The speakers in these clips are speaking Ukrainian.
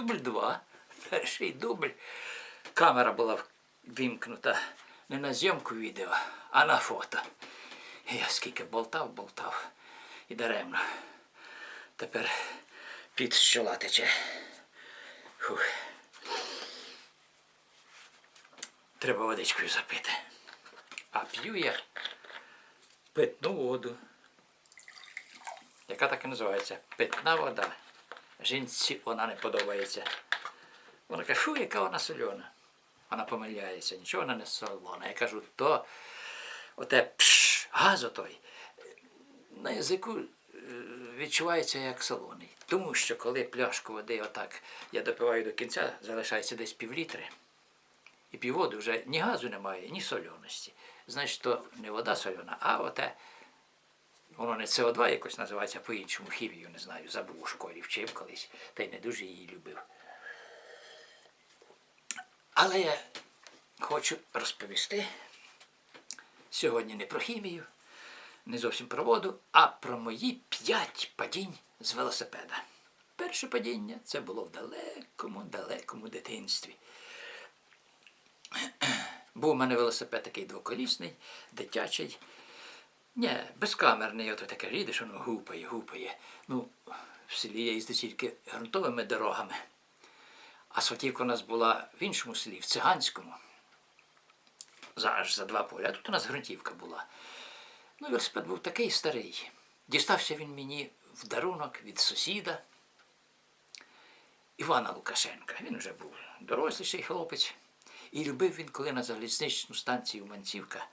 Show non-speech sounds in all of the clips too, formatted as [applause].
дубль два. Перший дубль. Камера була вимкнута не на зйомку відео, а на фото. Я скільки болтав, болтав. І даремно. Тепер під з чола тече. Фух. Треба водичкою запити. А п'ю я питну воду. Яка так і називається? Питна вода. Жінці вона не подобається. Вона каже, фу, яка вона сольона. Вона помиляється, нічого вона не солона. Я кажу, то оте пш, газ отой на язику е, відчувається як солоний. Тому що коли пляшку води отак я допиваю до кінця, залишається десь півлітри. І півводу вже ні газу немає, ні сольоності. Значить, то не вода сольона, а оте, воно не СО2 якось називається по-іншому, хімію не знаю, забув у школі, вчив колись, та й не дуже її любив. Але я хочу розповісти сьогодні не про хімію, не зовсім про воду, а про мої п'ять падінь з велосипеда. Перше падіння це було в далекому, далекому дитинстві. Був у мене велосипед такий двоколісний, дитячий. Ні, безкамерний, ото таке їдеш, воно гупає, гупає. Ну, в селі я їздив тільки ґрунтовими дорогами. Асфальтівка у нас була в іншому селі, в циганському. За, аж за два поля. Тут у нас ґрунтівка була. Ну, велосипед був такий старий. Дістався він мені в дарунок від сусіда Івана Лукашенка. Він вже був доросліший хлопець. І любив він, коли на залізничну станцію Манцівка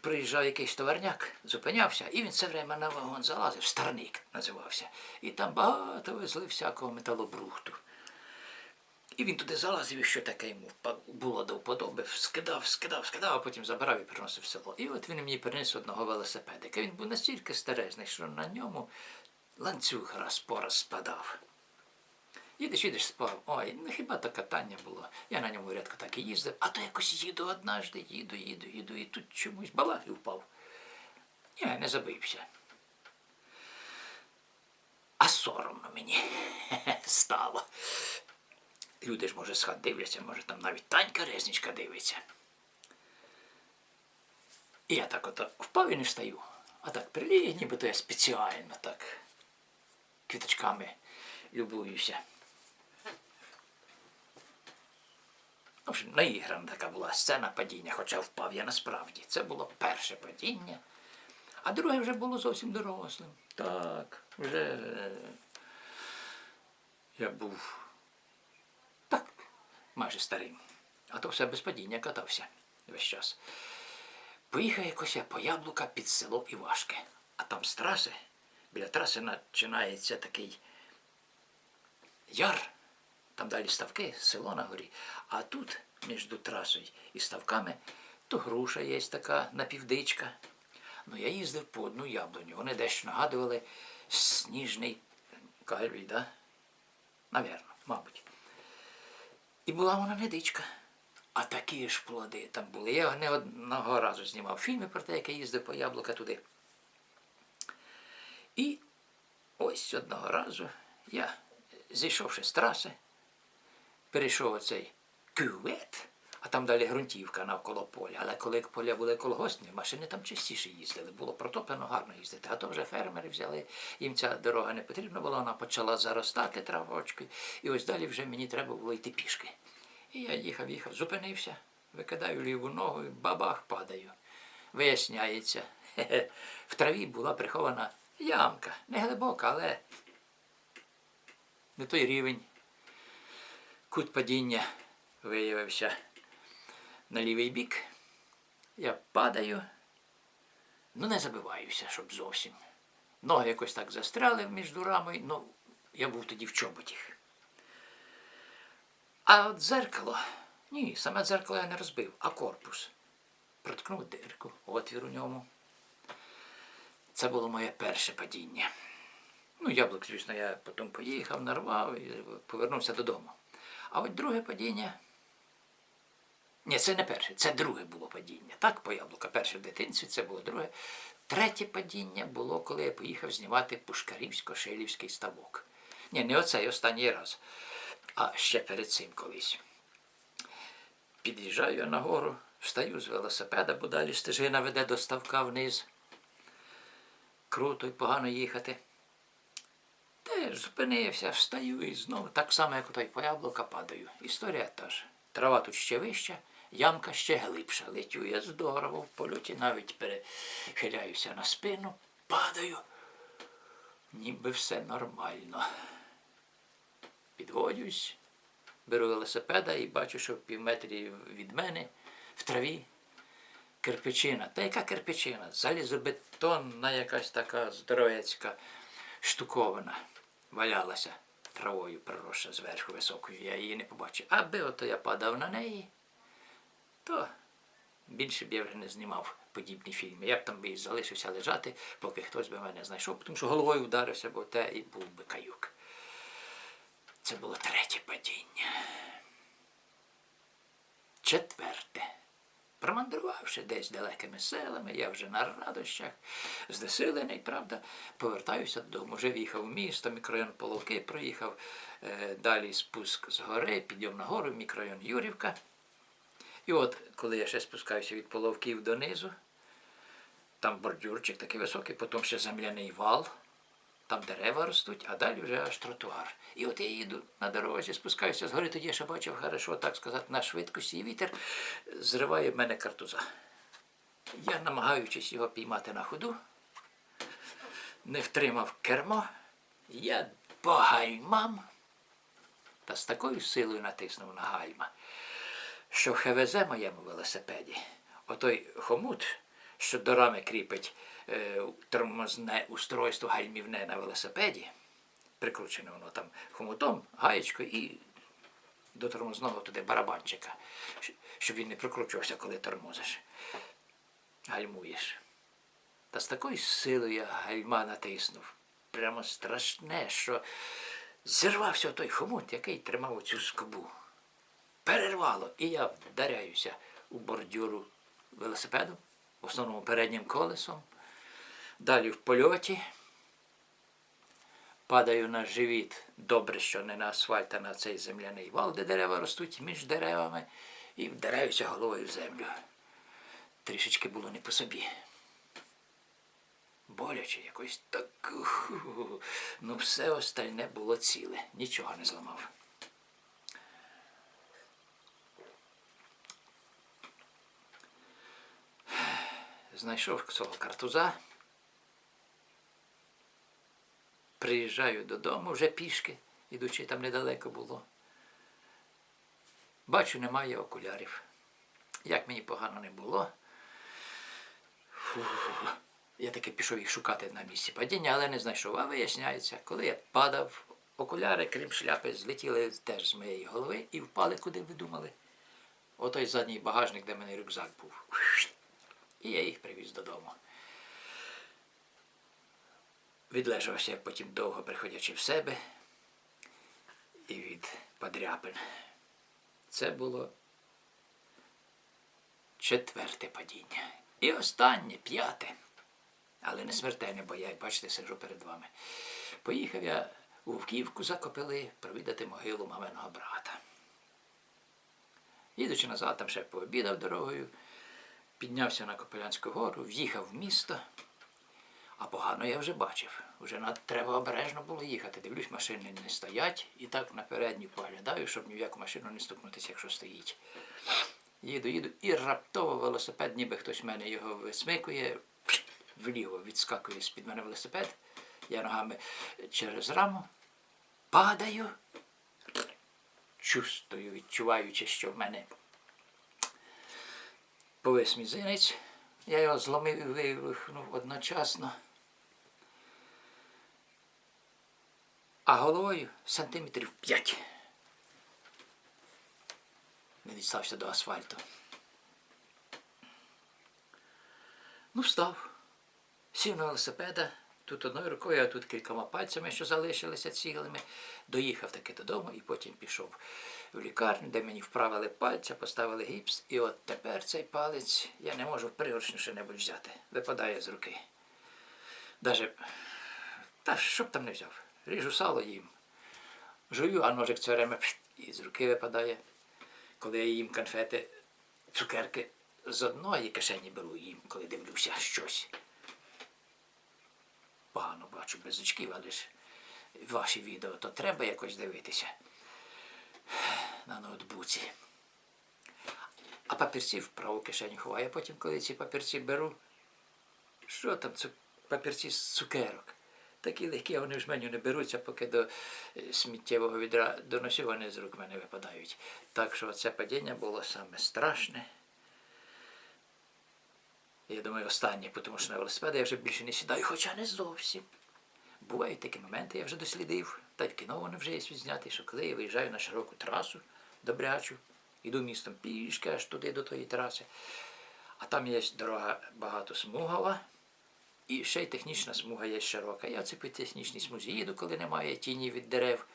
приїжджав якийсь товарняк, зупинявся, і він все время на вагон залазив, старник називався. І там багато везли всякого металобрухту. І він туди залазив, і що таке йому було до вподоби, скидав, скидав, скидав, а потім забирав і приносив в село. І от він мені приніс одного велосипедика. Він був настільки старезний, що на ньому ланцюг раз по раз спадав. Їдеш, їдеш, спав. Ой, ну хіба то катання було. Я на ньому рядко так і їздив, а то якось їду однажды, їду, їду, їду, і тут чомусь балах і впав. Ні, не забився. А соромно мені [laughs] стало. Люди ж, може, з хат дивляться, може, там навіть Танька Резнічка дивиться. І я так ото впав і не встаю. А так приліг, нібито я спеціально так квіточками любуюся. В общем, наіграна така була сцена падіння, хоча впав я насправді. Це було перше падіння, а друге вже було зовсім дорослим. Так, вже е, я був так, майже старим. А то все без падіння катався весь час. Поїхав якось я по яблука під село Івашке. А там з траси, біля траси починається такий яр, там далі ставки, село на горі. А тут, між трасою і ставками, то груша є така напівдичка. Ну, я їздив по одну яблуню. Вони дещо нагадували сніжний кальвій, да? Навірно, мабуть. І була вона не дичка. А такі ж плоди там були. Я не одного разу знімав фільми про те, як я їздив по яблука туди. І ось одного разу я, зійшовши з траси, перейшов оцей кювет, а там далі ґрунтівка навколо поля. Але коли поля були колгоспні, машини там частіше їздили. Було протоплено гарно їздити. А то вже фермери взяли, їм ця дорога не потрібна була, вона почала заростати травочкою. І ось далі вже мені треба було йти пішки. І я їхав, їхав, зупинився, викидаю ліву ногу, і бабах падаю. Виясняється, в траві була прихована ямка, не глибока, але не той рівень. Кут падіння виявився на лівий бік. Я падаю, ну не забиваюся, щоб зовсім. Ноги якось так застряли між рамою, ну я був тоді в чоботях. А от дзеркало, ні, саме дзеркало я не розбив, а корпус. Проткнув дирку, отвір у ньому. Це було моє перше падіння. Ну, яблук, звісно, я потім поїхав, нарвав і повернувся додому. А от друге падіння. Ні, це не перше, це друге було падіння. Так, по яблука. Перше в дитинстві, це було друге. Третє падіння було, коли я поїхав знімати Пушкарівсько-Шилівський ставок. Ні, не оцей останній раз. А ще перед цим колись. Під'їжджаю я на гору, встаю з велосипеда, бо далі стежина веде до ставка вниз. Круто і погано їхати. Теж зупинився, встаю і знову так само, як той по яблука падаю. Історія та ж. Трава тут ще вища, ямка ще глибша. Летю я здорово в польоті, навіть перехиляюся на спину, падаю. Ніби все нормально. Підводюсь, беру велосипеда і бачу, що в півметрі від мене в траві кирпичина. Та яка кирпичина? Залізобетонна якась така здоровецька штуковина валялася травою проросша зверху високою. Я її не побачив. Аби ото я падав на неї, то більше б я вже не знімав подібні фільми. Я б там би залишився лежати, поки хтось би мене знайшов, тому що головою вдарився, бо те і був би каюк. Це було третє падіння. Четверте. Промандрувавши десь далекими селами, я вже на радощах, знесилений, правда, повертаюся додому. Вже в'їхав в місто, мікрорайон Половки проїхав, е, далі спуск з гори, підйом на гору, мікрорайон Юрівка. І от, коли я ще спускаюся від Половків донизу, там бордюрчик такий високий, потім ще земляний вал, там дерева ростуть, а далі вже аж тротуар. І от я їду на дорозі, спускаюся з гори, тоді я ще бачив хорошо, так сказати, на швидкості, і вітер зриває в мене картуза. Я, намагаючись його піймати на ходу, не втримав кермо, я по гальмам та з такою силою натиснув на гальма, що в ХВЗ моєму велосипеді, отой хомут, що до рами кріпить тормозне устройство гальмівне на велосипеді, прикручене воно там хомутом, гаєчкою і до тормозного туди барабанчика, щоб він не прикручувався, коли тормозиш. Гальмуєш. Та з такою силою я гальма натиснув. Прямо страшне, що зірвався той хомут, який тримав оцю скобу. Перервало, і я вдаряюся у бордюру велосипедом, в основному переднім колесом. Далі в польоті. Падаю на живіт, добре, що не на асфальт, а на цей земляний вал, де дерева ростуть між деревами, і вдаряюся головою в землю. Трішечки було не по собі. Боляче якось так. Ну, все остальне було ціле, нічого не зламав. Знайшов свого картуза. Приїжджаю додому вже пішки, ідучи там недалеко було. Бачу, немає окулярів. Як мені погано не було. Фу, я таки пішов їх шукати на місці падіння, але не знайшов. А виясняється, коли я падав, окуляри, крім шляпи, злетіли теж з моєї голови і впали, куди ви думали. Отой задній багажник, де мене рюкзак був. І я їх привіз додому. Відлежався потім довго приходячи в себе і від подряпин. Це було четверте падіння. І останнє, п'яте. Але не смертельне, бо я, бачите, сиджу перед вами. Поїхав я у Вовківку за Копили провідати могилу маминого брата. Їдучи назад, там ще пообідав дорогою, піднявся на Копилянську гору, в'їхав в місто. А погано я вже бачив. Вже треба обережно було їхати. Дивлюсь, машини не стоять і так на передню поглядаю, щоб ні в яку машину не стукнутися, якщо стоїть. Їду, їду, і раптово велосипед, ніби хтось мене його висмикує, вліво відскакує з-під мене велосипед. Я ногами через раму падаю, чувствую, відчуваючи, що в мене повис мізинець. Я його зломив і вивихнув одночасно. А головою сантиметрів п'ять. Не дістався до асфальту. Ну, встав. Сів на велосипеда, тут одною рукою, а тут кількома пальцями, що залишилися цілими. Доїхав таки додому і потім пішов в лікарню, де мені вправили пальця, поставили гіпс. І от тепер цей палець я не можу в пригоршню що-небудь взяти. Випадає з руки. Даже, та що б там не взяв. Ріжу сало їм. Жую, а ножик все время і з руки випадає. Коли я їм конфети, цукерки з одної кишені беру їм, коли дивлюся щось. Погано бачу без очків, але ж ваші відео то треба якось дивитися на ноутбуці. А папірці в праву кишеню ховаю. Я потім, коли ці папірці беру, що там цу... папірці з цукерок? Такі легкі, вони в меню не беруться, поки до е, сміттєвого відра доносю, вони з рук мене випадають. Так що це падіння було саме страшне. Я думаю, останнє, тому що на велосипеди я вже більше не сідаю, хоча не зовсім. Бувають такі моменти, я вже дослідив, та й в кіно вони вже є відзняти, що коли я виїжджаю на широку трасу добрячу, іду містом пішки аж туди до тої траси, а там є дорога багатосмугова, і ще й технічна смуга є широка. Я це по технічній смузі їду, коли немає тіні від дерев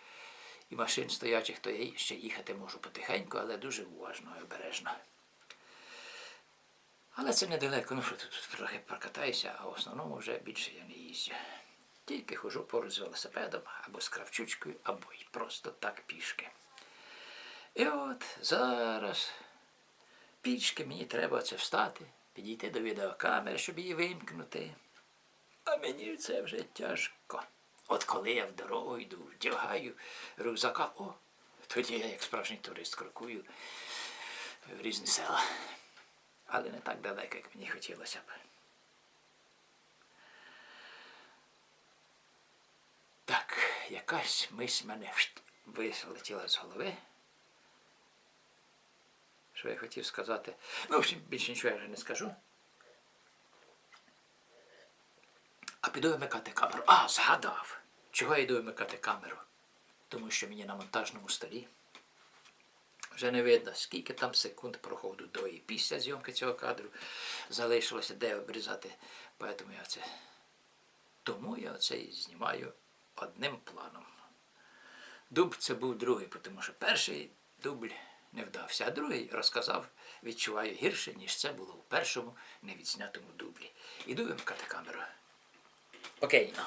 і машин стоячих, то я ще їхати можу потихеньку, але дуже уважно і обережно. Але це недалеко, ну що тут трохи прокатаюся, а в основному вже більше я не їздю. Тільки хожу поруч з велосипедом або з кравчучкою, або й просто так пішки. І от зараз пішки мені треба це встати, підійти до відеокамери, щоб її вимкнути. А мені це вже тяжко. От коли я в дорогу йду, вдягаю рюкзака, о, тоді я, як справжній турист, крокую в різні села. Але не так далеко, як мені хотілося б. Так, якась мисль мене вилетіла з голови. Що я хотів сказати? Ну, в общем, більше нічого я вже не скажу. А піду вимикати камеру. А, згадав. Чого я йду вимикати камеру? Тому що мені на монтажному столі вже не видно, скільки там секунд проходу до і після зйомки цього кадру залишилося, де обрізати. Поэтому я це. Тому я це і знімаю одним планом. Дуб це був другий, тому що перший дубль не вдався, а другий розказав, відчуваю гірше, ніж це було у першому невідснятому дублі. Іду вимикати камеру. Окей, ну.